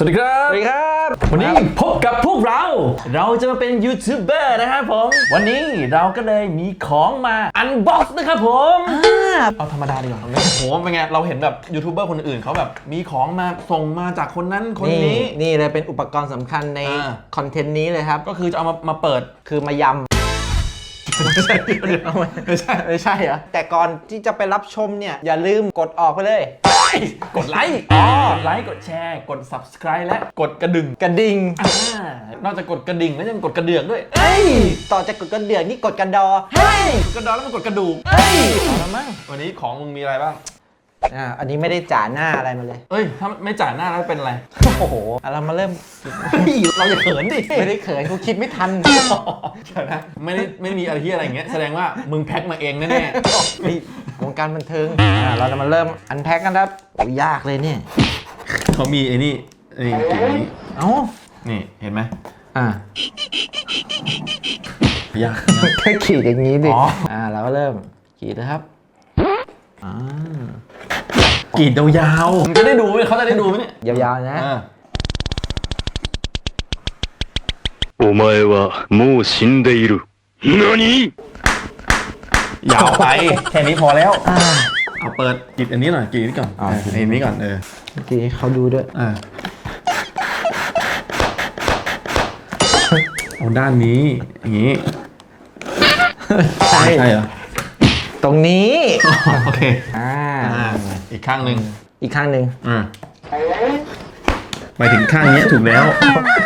สวัสดีครับ สวัสดีครับ วันนี้พบกับพวกเรา เราจะมาเป็นยูทูบเบอร์นะครับผม วันนี้เราก็เลยมีของมาอันบ็อกซ์นะครับผม เอาธรรมดาดีกว่าไม่โอ้โหเป็นไง เราเห็นแบบยูทูบเบอร์คนอื่นเขาแบบมีของมาส่งมาจากคนนั้นคนนี่นี้นี่เลยเป็นอุปกรณ์สำคัญในอ่าคอนเทนต์นี้เลยครับ ก็คือจะเอามามาเปิด คือมายำไม่ใช่ไม่ใช่ ไม่ใช่เหรอแต่ก่อนที่จะไปรับชมเนี่ย อย่าลืมกดออกไปเลย กดไลค์อ๋อกดไลค์กดแชร์ กด subscribe และกดกระดึงกระดิ่งอ่านอกจากกดกระดิ่งแล้วยังกดกระเดือกด้วยเอ้ยต่อจากกดกระเดือกนี่กดกระดอ เฮ้ยกดกระดอนแล้วมันกดกระดูกเฮ้ยเอาละมั้งวันนี้ของมึงมีอะไรบ้าง อ่าอันนี้ไม่ได้จ่าหน้าอะไรมาเลย เอ้ย ถ้าไม่จ่ายหน้าแล้วเป็นอะไร โอ้โหอะเรามาเริ่ม เราอย่าเขินดิ ไม่ได้เขินกูคิดไม่ทัน เดี๋ยวนะไม่ได้ไม่ได้มีอะไรที่อะไรอย่างเงี้ย แสดงว่ามึงแพ็คมาเองแน่นี่วงการบันเทิงอ่าเราจะมาเริ่มอันแพ็กกันครับโอ้ยยากเลยเนี่ย ๆเขามีไอ้นี่นี่กลิ่นนี้เอ้า นี่เห็นไหมอ่า ยาก แค่ขีดอย่างนี้ดิ อ๋ออ่าเราก็เริ่มขีดนะครับ อ่า ก รีดยาวๆมึงจะได้ดูไหมเขาจะได้ดูไหมเนี่ย ยาวๆนะ อ่า お前はもう死んでいる。何 ยาวไปแค่นี้พอแล้ว อ่า เอาเปิดกรีดอันนี้หน่อยกรีดนี้ก่อน อ๋อ เออไอ้นี้ก่อนเออ เมื่อกี้เขาดูด้วย อ่าเอาด้านนี้อย่างนี้ ใช่ ใช่เหรอ ตรงนี้ โอเค อ่า อ่าอีกข้างหนึ่งอีกข้างหนึ่งอ่าหมายถึงข้างเนี้ยถูกแล้ว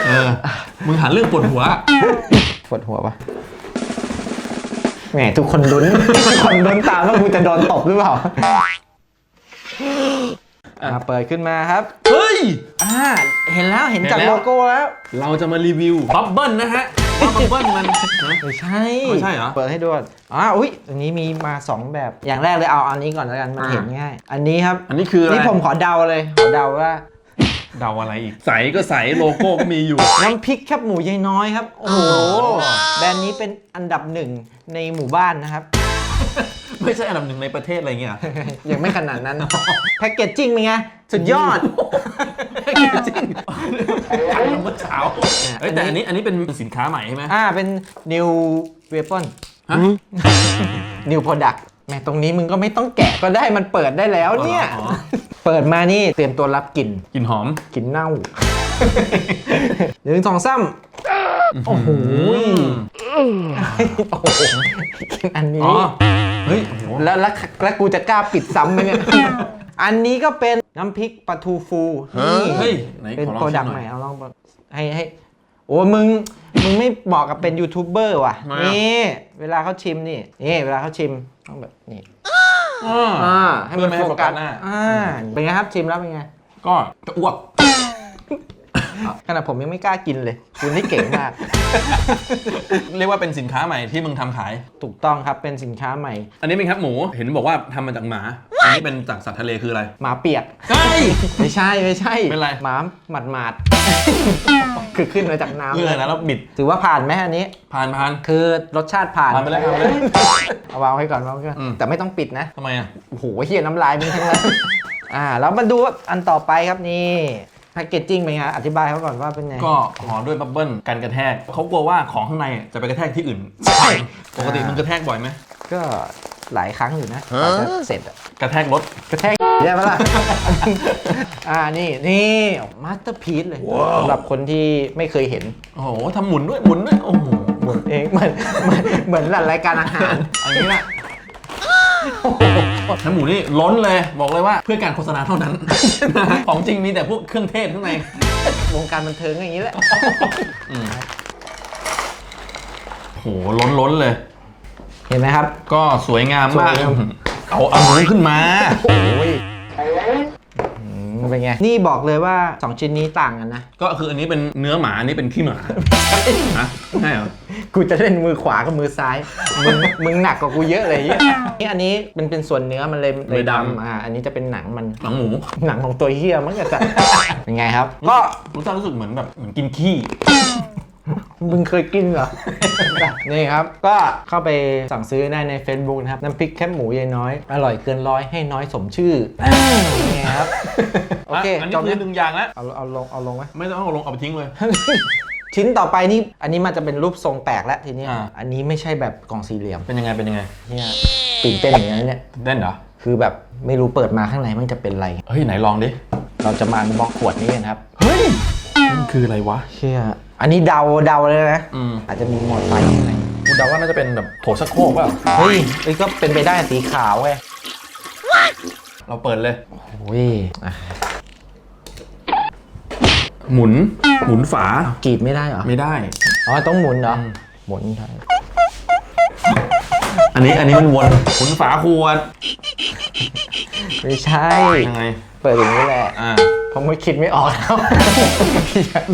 เออ มึงหาเรื่องปวดหัว ปวดหัวปะแหมทุกคนลุ้น ทุกคนลุ้นตามว่ากูจะโดนตบหรือเปล่าอ่าเปิดขึ้นมาครับ เฮ้ย อ่า เห็นแล้วเห็นจากเห็นแล้วโลโก้แล้ว เราจะมารีวิวบับเบิ้ลนะฮะ ว่าบับเบิ้ลมันนะไม่ใช่ไม่ใช่เหรอ เปิดให้ดูก่อนอ่าอุ้ยอันนี้มีมาสองแบบ อย่างแรกเลยเอาอันนี้ก่อนแล้วกัน มันอ่า เห็นง่าย อันนี้ครับ อันนี้คืออะไรนี่ผมขอเดาเลย ขอเดาว่า เดาอะไรอีก ใสก็ใสโลโก้ก็มีอยู่ น้ำพริกแคบหมูยายน้อยครับ โอ้โหอ๋อแบรนด์นี้เป็นอันดับหนึ่งในหมู่บ้านนะครับ ไม่ใช่อันดับหนึ่งในประเทศอะไรเงี้ยยังไม่ขนาดนั้น แพ็กเกจจิ้งเป็นไง สุดยอด จริง อันเมื่อเช้าเอ้ยแต่อันนี้อันนี้เป็นสินค้าใหม่ใช่ไหมอ่าเป็น new weapon ฮะ new product แหม่ตรงนี้มึงก็ไม่ต้องแกะก็ได้มันเปิดได้แล้วเนี่ย อ๋อ เปิดมานี่เตรียมตัวรับกลิ่นกลิ่นหอมกลิ่นเน่าหนึ่งสองสามโอ้โหโอ้โหกินอันนี้ อ๋อเฮ้ยโอ้โห แล้วแล้วแล้วกูจะกล้าปิดซ้ำไหมเนี่ย อันนี้ก็เป็น น้ำพริกปลาทูฟูนี่เฮ้ยไหนเป็นขอลองโปรดักชิต์มหใหน่ม่อยเอาลองให้ให้โอ้มึงมึงไม่เหมาะกับเป็นยูทูบเบอร์ว่ะทำไมอะ นี่เวลาเขาชิมนี่นี่เวลาเขาชิมต้องแบบนี่อ่าอ่าให้มันเพื่อไม่ให้โฟกัสโฟกัสหน้าอ่าเป็นไงครับชิมแล้วเป็นไงก็จะอ้วก ขนาดผมยังไม่กล้ากินเลย คุณนี่เก่งมาก เรียกว่าเป็นสินค้าใหม่ที่มึงทำขาย ถูกต้องครับเป็นสินค้าใหม่ อันนี้เป็นครับหมูเห็นบอกว่าทำมาจากหมา อันนี้เป็นจากสัตว์ทะเลคืออะไรหมาเปียกเฮ้ยไม่ใช่ไม่ใช่เป็นไร หมาหมาดหมาดคือขึ้นมาจากน้ำคืออะไรนะแล้วบิดถือว่าผ่านไหมอันนี้ ผ่านผ่านคือรสชาติผ่านผ่านไปแล้วผ่านไปแล้ว เอาวางไว้ก่อนวางไว้ก่อนอืม แต่ไม่ต้องปิดนะทำไมอะ โอ้โหเฮียน้ำลายมึงทั้งนั้น อ่าแล้วมาดูอันต่อไปครับนี่ แพคเกจจิ้งเป็นไงอธิบายเขาก่อนว่าเป็นไง ก็ห่อด้วยบับเบิ้ลกันกระแทกเขากลัวว่าของข้างในจะไปกระแทกที่อื่นปกติมึงกระแทกบ่อยไหมก็หลายครั้งอยู่นะกว่าจะเสร็จอะกระแทกรถกระแทกใช่ไหมล่ะ อ่านี่นี่มาสเตอร์พีซเลยสำหรับคนที่ไม่เคยเห็น โอ้โหทำหมุนด้วยหมุนด้วยโอ้โหหมุนเองเหมือนเหมือนเหมือนรายการอาหารอันนี้นะ น้ำหมูนี่ล้นเลยบอกเลยว่าเพื่อการโฆษณาเท่านั้น ของจริงมีแต่พวกเครื่องเทศข้างในวงการบันเทิงอย่างนี้แหละอืมโหล้นล้นๆเลย เห็นไหมครับ ก็สวยงามมากสวยงามเอาเอาหมูขึ้นมาโอ้ยอืม เป็นไง นี่บอกเลยว่า 2 ชิ้นนี้ต่างกันนะ ก็คืออันนี้เป็นเนื้อหมาอันนี้เป็นขี้หมาฮะใช่เหรอ กูจะเล่นมือขวากับมือซ้าย มึงมึงหนักกว่ากูเยอะเลยเนี่ยนี่อันนี้เป็นเป็นส่วนเนื้อมันเลยเลยดำ อ่า อันนี้จะเป็นหนังมัน หนังหมู หนังของตัวเฮียมันก็จะเป็นไงครับ ก็รู้สึกรู้สึกเหมือนแบบเหมือนกินขี้ มึงเคยกินเหรอ นี่ครับ ก็เข้าไปสั่งซื้อได้ใน Facebook นะครับ น้ำพริกแคบหมูยายน้อย อร่อยเกินร้อยให้น้อยสมชื่อนี่ครับ โอเคอันจนี้บคืเนี่อยหนึ่งอย่างแล้วเอาเอาลงเอาลงไหมไม่ต้องเอาลงเอาไปทิ้งเลย ชิ้นต่อไปนี่ อันนี้มันจะเป็นรูปทรงแปลกแล้วทีนี้อ่าอันนี้ไม่ใช่แบบกล่องสี่เหลี่ยม เป็นยังไง เป็นยังไงเนี่ยตื่นเต้นอย่างนี้นเนี่ยเล่นเหรอ คือแบบไม่รู้เปิดมาข้างในมันจะเป็นอะไร เฮ้ยไหนลองดิ เราจะมาบล็อกขวดนี้กันครับ เฮ้ย มันคืออะไรวะเชื่อ อันนี้เดาเดาเลยนะ อืมอาจจะมีหมอดไฟข้างในกูเดาว่าน่าจะเป็นแบบโถชักโครกเปล่าเฮ้ยเอ้ยก็เป็นไปได้สีขาวไงเราเปิดเลย โอ้ยอะหมุน หมุนฝา กรีดไม่ได้เหรอ ไม่ได้ อ๋อ ต้องหมุนเหรออืมหมุนใช่อันนี้อันนี้มันวนหมุนฝาขวดไม่ใช่ ยังไง เปิดอย่างนี้แหละ อ่า เพราะไม่คิดไม่ออกแล้ว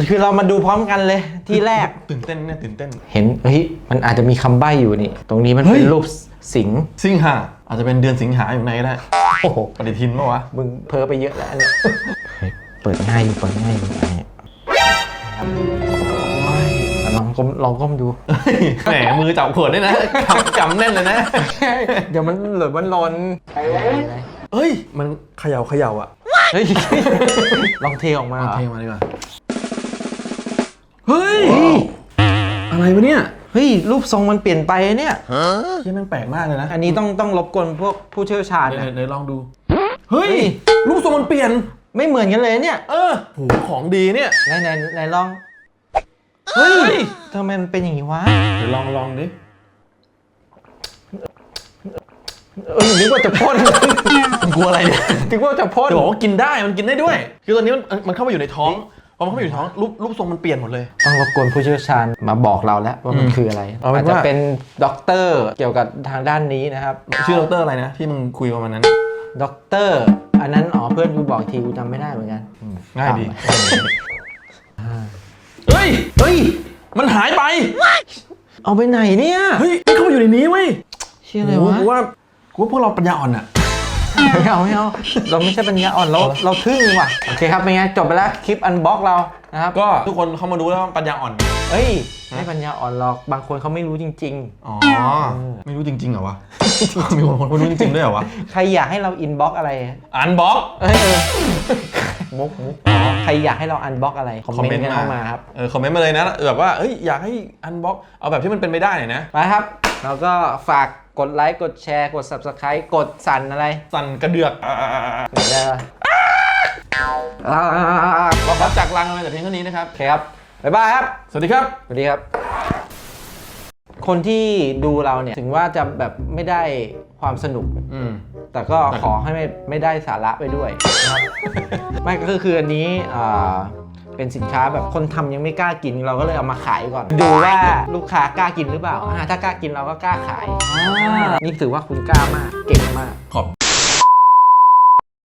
คือเรามาดูพร้อมกันเลยที่แรก ตื่นเต้นเนี่ยตื่นเต้น เห็นเฮ้ยมันอาจจะมีคำใบ้อยู่นี่ ตรงนี้มันเฮ้เป็ยนรูปสิงห์สิงหาอาจจะเป็นเดือนสิงหาอยู่ในก็ได้โอ้โหปฏิทินปะวะมึงเพ้อไปเยอะแล้วอันเนี่ยเฮ้ยเปิดง่ายอยู่เปิดง่ายอยู่อันนี้โอ้ยลองก้มลองก้มดูแหมมือจับขวดด้วยนะกำกำแน่นเลยนะ เดี๋ยวมันเหลือมันหลนเอ้ย มันเขย่าเขย่าอะ เฮ้ยลองเทออกมาเหรอเทมาดีกว่า เฮ้ย อะไรวะเนี่ย เฮ้ย รูปทรงมันเปลี่ยนไปเนี่ยเฮ้ยมันแปลกมากเลยนะ อันนี้ต้องต้องรบกวนพวกผู้เชี่ยวชาญเดี๋ยวนะเดี๋ยวลองดู เฮ้ยเฮ้ยลูกทรงมันเปลี่ยน ไม่เหมือนกันเลยเนี่ย เออโหของดีเนี่ยไหนไหนไหนลอง เฮ้ยทำไมมันเป็นอย่างนี้วะ เดี๋ยวลองลองดิ เออนึกว่าจะพ่น กลัวอะไรเนี่ยนึกว่าจะพ่น จะบอกว่ากินได้มันกินได้ด้วย คือตอนนี้มันมันเข้ามาอยู่ในท้องพอมันเข้ามาอยู่ในท้องรูปรูปทรงมันเปลี่ยนหมดเลย ต้องรบกวนผู้เชี่ยวชาญมาบอกเราแล้วว่ามันอืมคืออะไร เอาเป็นอาจจะว่า เป็นด็อกเตอร์เกี่ยวกับทางด้านนี้นะครับชื่อดรอะไรนะ ที่มึงคุยประมาณนั้น ด็อกเตอร์อันนั้นอ๋อเพื่อนกูบอกทีกูจำไม่ได้เหมือนกันง่ายดีอ่าเฮ้ย เฮ้ย มันหายไป เอาไปไหนเนี่ยเฮ้ยมันเข้ามาอยู่ในนี้เว้ย ชื่ออะไรโโหวะกูว่ากู ว่าพวกเราปัญญาอ่อนอะไม่เอาไม่เอาเราไม่ใช่ปัญญาอ่อนเราเราทึ่งว่ะโอเคครับเป็นไงจบไปแล้วคลิปอันบ็อกเรานะครับก็ทุกคนเข้ามาดูแล้วว่าปัญญาอ่อน เอ้ยไม่ปัญญาอ่อนหรอกบางคนเขาไม่รู้จริง อ๋อ ไม่รู้จริงๆเหรอวะ มีคนคนไม่รู้จริงๆด้วยเหรอวะ ๆ ใครอยากให้เราอินบ็อกอะไรอันบล็อก เอ้ยเออมุกมุกใครอยากให้เราอันบ็อกอะไรคอมเมนต์กันเข้ามาครับ เออคอมเมนต์มาเลยนะแบบว่าเอ้ยอยากให้อันบล็อกเอาแบบที่มันเป็นไปได้หน่อยนะ ไปครับเราก็ฝาก กดไลค์กดแชร์กด subscribe กดสั่นอะไรสั่นกระเดือกอ่าเดี๋ยวได้ปะอ่าเราขอจากลังไปแต่เพียงเท่านี้นะครับ โอเคครับ บ๊ายบายครับ สวัสดีครับ สวัสดีครับ คนที่ดูเราเนี่ย ถึงว่าจะแบบไม่ได้ความสนุก อืม แต่ก็ขอให้ไม่ไม่ได้สาระไปด้วยนะครับ ไม่ก็คืออันนี้อ่า เป็นสินค้าแบบคนทำยังไม่กล้ากินเราก็เลยเอามาขายก่อน ดูว่าลูกค้ากล้ากินหรือเปล่าอ่าถ้ากล้ากินเราก็กล้าขายอ่านี่ถือว่าคุณกล้ามากเก่งมากขอบ